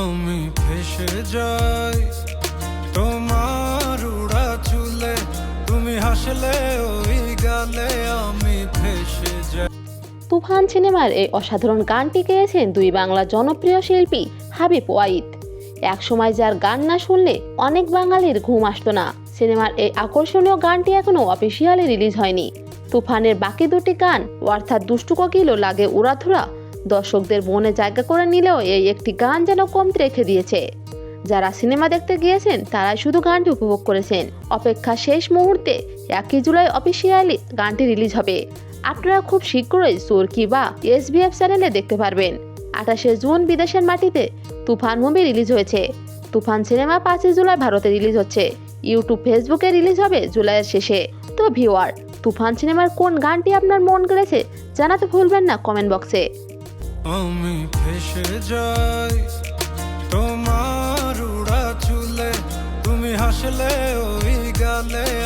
আমি ফেসে যাই। তোমার উড়া চুলে তুমি হাসলে ওই গালে আমি ফেসে যাই। তুফান সিনেমার এই অসাধারণ গানটি গেয়েছেন দুই বাংলা জনপ্রিয় শিল্পী হাবিব ওয়াইদ। এক সময় যার গান না শুনলে অনেক বাঙালির ঘুম আসতো না। সিনেমার এই আকর্ষণীয় গানটি এখনও অফিসিয়ালি রিলিজ হয়নি। তুফানের বাকি দুটি গান অর্থাৎ দুষ্টু কোকিল লাগে উড়াধুরা দর্শকদের মনে জায়গা করে নিলেও এই একটি গান যেন কমতে রেখে দিয়েছে। যারা সিনেমা দেখতে গিয়েছেন, তারাই শুধু গানটি উপভোগ করেছেন। অপেক্ষা শেষ মুহূর্তে একই জুলাই অফিসিয়ালি গানটি রিলিজ হবে। আপনারা খুব শীঘ্রই সুরকি বা এসবিএফ চ্যানেলে দেখতে পারবেন। আঠাশে জুন বিদেশের মাটিতে তুফান মুভি রিলিজ হয়েছে। তুফান সিনেমা পাঁচই জুলাই ভারতে রিলিজ হচ্ছে। ইউটিউব, ফেসবুকে রিলিজ হবে জুলাইয়ের শেষে। তো ভিওয়ার তুফান সিনেমার কোন গানটি আপনার মন কেড়েছে জানাতে ভুলবেন না কমেন্ট বক্সে। আমি ফেসে যাই। তোমার উড়া চুলে তুমি হাসলে ওই গালে।